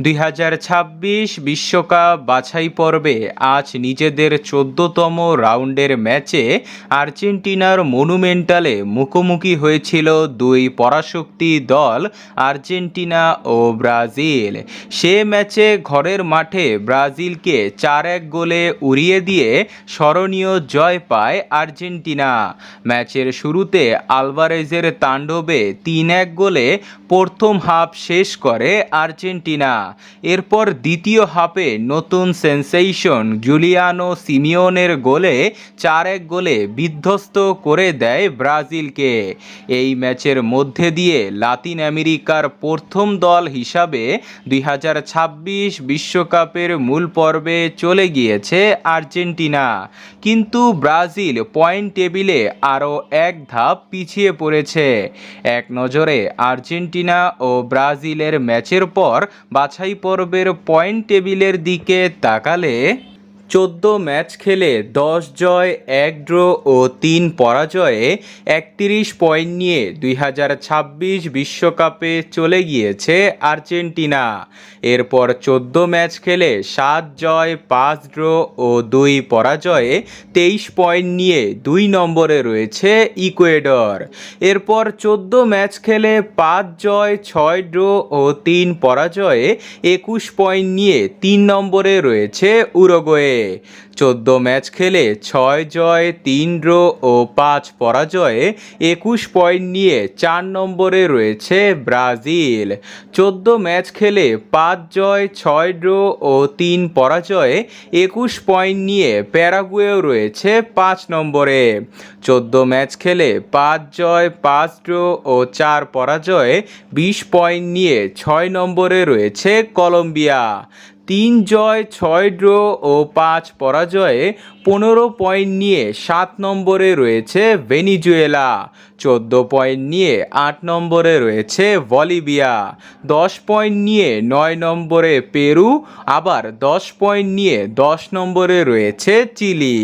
দুই বিশ্বকাপ বাছাই পর্বে আজ নিজেদের চোদ্দতম রাউন্ডের ম্যাচে আর্জেন্টিনার মনুমেন্টালে মুখোমুখি হয়েছিল দুই পরাশক্তি দল, আর্জেন্টিনা ও ব্রাজিল। সে ম্যাচে ঘরের মাঠে ব্রাজিলকে চার এক গোলে উড়িয়ে দিয়ে স্মরণীয় জয় পায় আর্জেন্টিনা। ম্যাচের শুরুতে আলভারেজের তাণ্ডবে তিন এক গোলে প্রথম হাফ শেষ করে আর্জেন্টিনা। এরপর দ্বিতীয় হাফে নতুন সেন্সেশন জুলিয়ানো সিমিওনের গোলে চার এক গোলে বিধ্বস্ত করে দেয় ব্রাজিলকে। এই ম্যাচের মধ্যে দিয়ে লাতিন আমেরিকার প্রথম দল হিসাবে দুই বিশ্বকাপের মূল পর্বে চলে গিয়েছে আর্জেন্টিনা। কিন্তু ব্রাজিল পয়েন্ট টেবিলে আরও এক ধাপ পিছিয়ে পড়েছে। এক নজরে আর্জেন্টিনা ও ব্রাজিলের ম্যাচের পর বাছাই পর্বের পয়েন্ট টেবিলের দিকে তাকালে চোদ্দ ম্যাচ খেলে দশ জয়, এক ড্র ও তিন পরাজয়ে একত্রিশ পয়েন্ট নিয়ে দুই হাজার ছাব্বিশ বিশ্বকাপে চলে গিয়েছে আর্জেন্টিনা। এরপর চোদ্দ ম্যাচ খেলে সাত জয়, পাঁচ ড্র ও দুই পরাজয়ে তেইশ পয়েন্ট নিয়ে দুই নম্বরে রয়েছে ইকুয়েডর। এরপর চোদ্দ ম্যাচ খেলে পাঁচ জয়, ছয় ড্র ও তিন পরাজয়ে একুশ পয়েন্ট নিয়ে তিন নম্বরে রয়েছে উরুগুয়ে। চোদ্দ ম্যাচ খেলে ছয় জয়, তিন ড্র ও পাঁচ পরাজয়ে একুশ পয়েন্ট নিয়ে চার নম্বরে রয়েছে ব্রাজিল। চোদ্দ ম্যাচ খেলে পাঁচ জয়, ছয় ড্র ও তিন পরাজয়ে একুশ পয়েন্ট নিয়ে প্যারাগুয়েও রয়েছে পাঁচ নম্বরে। চোদ্দ ম্যাচ খেলে পাঁচ জয়, পাঁচ ড্র ও চার পরাজয়ে বিশ পয়েন্ট নিয়ে ছয় নম্বরে রয়েছে কলম্বিয়া। তিন জয়, ছয় ড্র ও পাঁচ পরাজয়ে পনেরো পয়েন্ট নিয়ে সাত নম্বরে রয়েছে ভেনিজুয়েলা, চোদ্দ পয়েন্ট নিয়ে আট নম্বরে রয়েছে বলিভিয়া, দশ পয়েন্ট নিয়ে নয় নম্বরে পেরু, আবার দশ পয়েন্ট নিয়ে দশ নম্বরে রয়েছে চিলি।